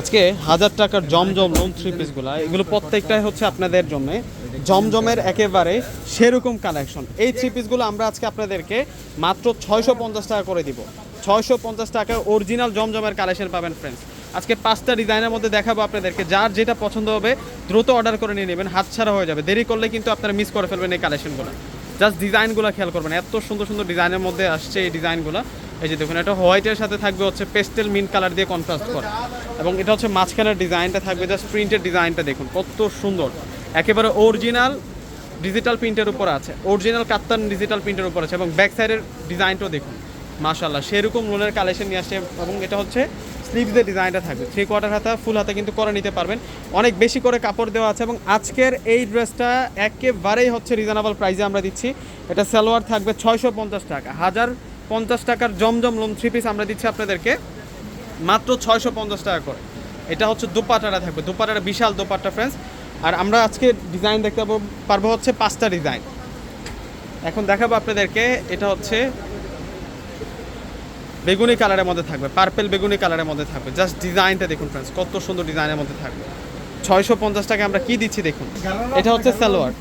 আজকে হাজার টাকার জমজম লোন থ্রি পিসগুলো এগুলো প্রত্যেকটাই হচ্ছে আপনাদের জন্য। জমজমের একেবারে সেরকম কালেকশন এই থ্রি পিসগুলো আমরা আজকে আপনাদেরকে মাত্র ছয়শো পঞ্চাশ টাকা করে দিব। ছয়শো পঞ্চাশ টাকা অরিজিনাল জমজমের কালেকশন পাবেন ফ্রেন্ডস আজকে পাঁচটা ডিজাইনের মধ্যে দেখাবো আপনাদেরকে। যার যেটা পছন্দ হবে, দ্রুত অর্ডার করে নিয়ে নেবেন। হাত ছাড়া হয়ে যাবে। দেরি করলে কিন্তু আপনারা মিস করে ফেলবেন এই কালেকশনগুলো জাস্ট ডিজাইনগুলো খেয়াল করবেন। এত সুন্দর সুন্দর ডিজাইনের মধ্যে আসছে এই ডিজাইনগুলো এই যে দেখুন, এটা হোয়াইটের সাথে থাকবে হচ্ছে পেস্টেল মিন কালার দিয়ে কন্ট্রাস্ট করা। এবং এটা হচ্ছে মাঝখানের ডিজাইনটা থাকবে জাস্ট প্রিন্টের ডিজাইনটা দেখুন, কত সুন্দর। একেবারে অরিজিনাল ডিজিটাল প্রিন্টের উপর আছে অরিজিনাল কাত্তান ডিজিটাল প্রিন্টের উপর আছে, এবং ব্যাক সাইডের ডিজাইনটাও দেখুন মাশাল্লাহ সেরকম লোনের কালেকশন নিয়ে আসছে, এবং এটা হচ্ছে স্লিভসের ডিজাইনটা থাকবে। থ্রি কোয়ার্টার হাতা ফুল হাতা কিন্তু করে নিতে পারবেন। অনেক বেশি করে কাপড় দেওয়া আছে, এবং আজকের এই ড্রেসটা একেবারেই হচ্ছে রিজনেবল প্রাইসে আমরা দিচ্ছি। এটা সালোয়ার থাকবে ছয়শো পঞ্চাশ টাকা, হাজার পঞ্চাশ টাকার জমজম লোন থ্রি পিস আমরা দিচ্ছি আপনাদেরকে। মাত্র ছয়শো পঞ্চাশ টাকা করে। এটা হচ্ছে দুপাটাটা থাকবে। দুপাটাটা বিশাল দুপাট্টা ফ্রেন্ডস আর আমরা আজকে ডিজাইন দেখতে পারব হচ্ছে পাঁচটা ডিজাইন এখন দেখাবো আপনাদেরকে, এটা হচ্ছে বেগুনি কালারের মধ্যে থাকবে। পার্পেল বেগুনি কালারের মধ্যে থাকবে। জাস্ট ডিজাইনটা দেখুন ফ্রেন্ডস কত সুন্দর ডিজাইনের মধ্যে থাকবে। ছয়শো পঞ্চাশ টাকা আমরা কি দিচ্ছি দেখুন। এটা হচ্ছে সালোয়ার।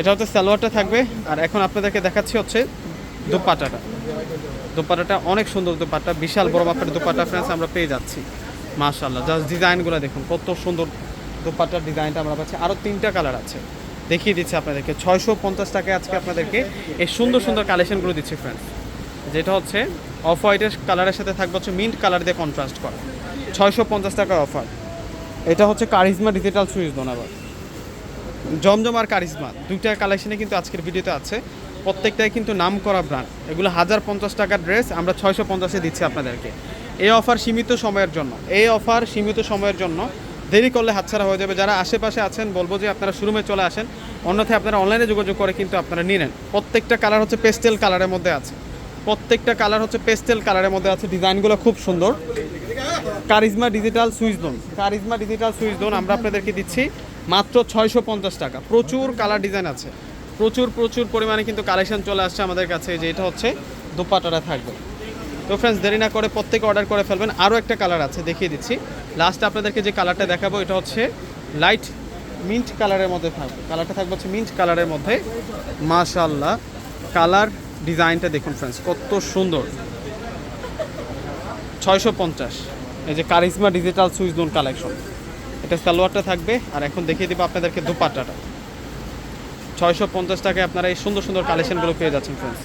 এটা হচ্ছে সালোয়ারটা থাকবে। আর এখন আপনাদেরকে দেখাচ্ছি হচ্ছে দুপাটাটা। দুপাটাটা অনেক সুন্দর দুপাট্টা, বিশাল বড় মাপের দুপাট্টা ফ্রেন্ডস আমরা পেয়ে যাচ্ছি। মাশাল্লাহ জাস্ট ডিজাইনগুলো দেখুন, কত সুন্দর দুপাট্টার ডিজাইনটা আমরা পাচ্ছি। আরও তিনটা কালার আছে। দেখিয়ে দিচ্ছি আপনাদেরকে, ছয়শো পঞ্চাশ টাকায় আজকে আপনাদেরকে এই সুন্দর সুন্দর কালেকশনগুলো দিচ্ছি ফ্রেন্ডস যেটা হচ্ছে অফ হোয়াইটের কালারের সাথে থাকবে হচ্ছে মিন্ট কালার দিয়ে কন্ট্রাস্ট করা। ছয়শো পঞ্চাশ টাকার অফার এটা হচ্ছে কারিজমা ডিজিটাল সুইচ দোন আবার জমজম আর কারিজমা, দুইটা কালেকশনে কিন্তু আজকের ভিডিওতে আছে। প্রত্যেকটাই কিন্তু নাম করা ব্র্যান্ড এগুলো হাজার পঞ্চাশ টাকার ড্রেস আমরা ছয়শো পঞ্চাশে দিচ্ছি আপনাদেরকে। এই অফার সীমিত সময়ের জন্য। এই অফার সীমিত সময়ের জন্য দেরি করলে হাতছাড়া হয়ে যাবে। যারা আশেপাশে আছেন, বলব যে আপনারা শোরুমে চলে আসেন। অন্যথায় আপনারা অনলাইনে যোগাযোগ করে কিন্তু আপনারা নিয়ে নেন প্রত্যেকটা কালার হচ্ছে পেস্টেল কালারের মধ্যে আছে। প্রত্যেকটা কালার হচ্ছে পেস্টেল কালারের মধ্যে আছে। ডিজাইনগুলো খুব সুন্দর। কারিজমা ডিজিটাল সুইচ দোন কারিজমা ডিজিটাল সুইচ দোন আমরা আপনাদেরকে দিচ্ছি মাত্র ছয়শো পঞ্চাশ টাকা। প্রচুর কালার ডিজাইন আছে। প্রচুর প্রচুর পরিমাণে কিন্তু কালেকশন চলে আসছে আমাদের কাছে, যে এটা হচ্ছে দুপাটাটা থাকবে। তো ফ্রেন্ডস দেরি না করে প্রত্যেকে অর্ডার করে ফেলবেন। আরও একটা কালার আছে, দেখিয়ে দিচ্ছি। লাস্ট আপনাদেরকে যে কালারটা দেখাবো, এটা হচ্ছে লাইট মিন্ট কালারের মধ্যে থাকবে। কালারটা থাকবে হচ্ছে মিন্ট কালারের মধ্যে। মাশাল্লাহ কালার ডিজাইনটা দেখুন ফ্রেন্ডস কত সুন্দর। ছয়শো পঞ্চাশ। এই যে কারিজমা ডিজিটাল সুইচ দোন কালেকশন এটা সালোয়ারটা থাকবে, আর এখন দেখিয়ে দেবো আপনাদেরকে দুপাট্টাটা ছয়শো পঞ্চাশ টাকায় আপনারা এই সুন্দর সুন্দর কালেকশনগুলো পেয়ে যাচ্ছেন ফ্রেন্ডস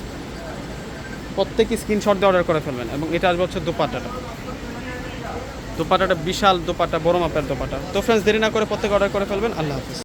প্রত্যেক স্ক্রিনশট দিয়ে অর্ডার করে ফেলবেন এবং এটা আসবে হচ্ছে দোপাট্টাটা। দোপাট্টাটা বিশাল দোপাট্টা, বড় মাপের দোপাট্টা। তো ফ্রেন্ডস দেরি না করে প্রত্যেকে অর্ডার করে ফেলবেন। আল্লাহ হাফিজ।